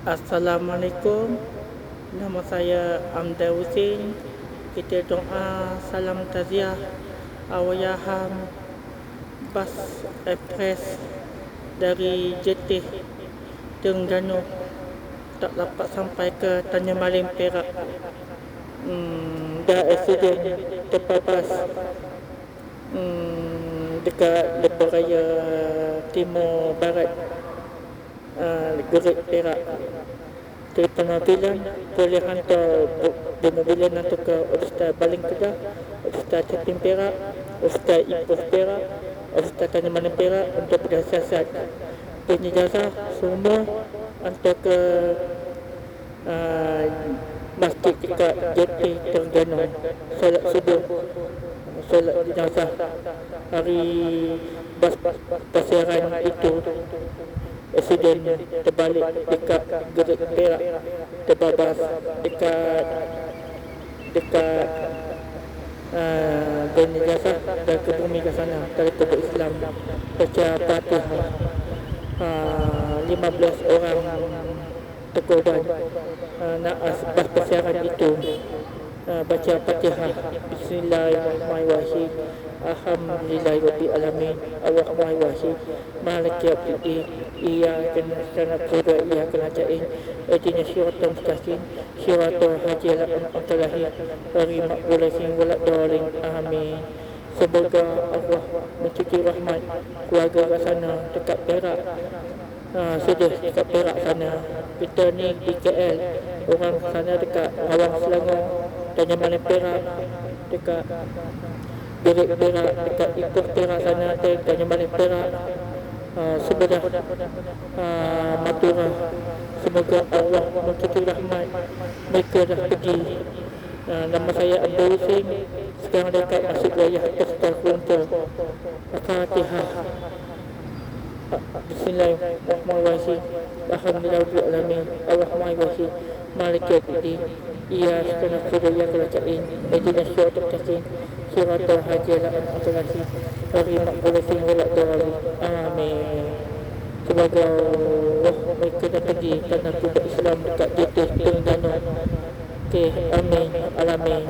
Assalamualaikum. Nama saya Amda Husin Kita doa salam taziah Awayahan Bas Express Dari JT Terengganu. Tak dapat sampai ke Tanya Malim Perak. Hmm, Dah accident terpapas hmm, Dekat Lepas Raya Timur Barat uh, Gerik Perak. Dari pengambilan boleh hantar pengambilan nanti ke Ustaz Baling Kedah Ustaz Capim Perak Ustaz Ipoh Perak Ustaz Tanjamanan Perak untuk bersiasat penyejazah semua hantar ke uh, masjid dekat JP Terengganu. Solat subuh. Solat jenazah. Hari itu Presiden terbalik dekat Gerik Perak terbabas dekat dekat uh, dan jasa dan ke bumi ke sana dari kubur Islam. Baca Fatihah. Uh, 15 orang terkorban uh, nak asbah persiaran itu uh, baca Fatihah. Bismillahirrahmanirrahim. Alhamdulillahirabbil alamin Arrahmanirrahim. Maliki yaumiddin. Iyyaka na'budu wa iyyaka nasta'in. Ihdinas siratal mustaqim. Siratal ladzina an'amta 'alaihim ghairil maghdubi 'alaihim waladdallin amin. Semoga Allah mencuci rahmat keluarga kat sana dekat Perak. Ha, Sedih dekat Perak sana. Kita ni di KL Orang sana dekat Awang Selangor Tanya mana Perak Dekat Birik Perak dekat Ipoh Perak sana Tanya mana Perak uh, Sebelah uh, Matura Semoga Allah mencuci rahmat Mereka dah pergi. Uh, Nama saya Abdul Hussein. Sekarang dekat Masjid Raya Atas Kuala Al-Fatihah Bismillahirrahmanirrahim. Alhamdulillahirrahmanirrahim Ar-Rahmanirrahim Malik Yadidin Iya setengah sudah yang kerajaan Ejina syurata tasing Syurata haji ala al-Atalasi Dari makbulasin walak dawali Amin. Semoga Allah mereka dah pergi Tanah kuda Islam dekat Jitih Terengganu Okay, amin, alamin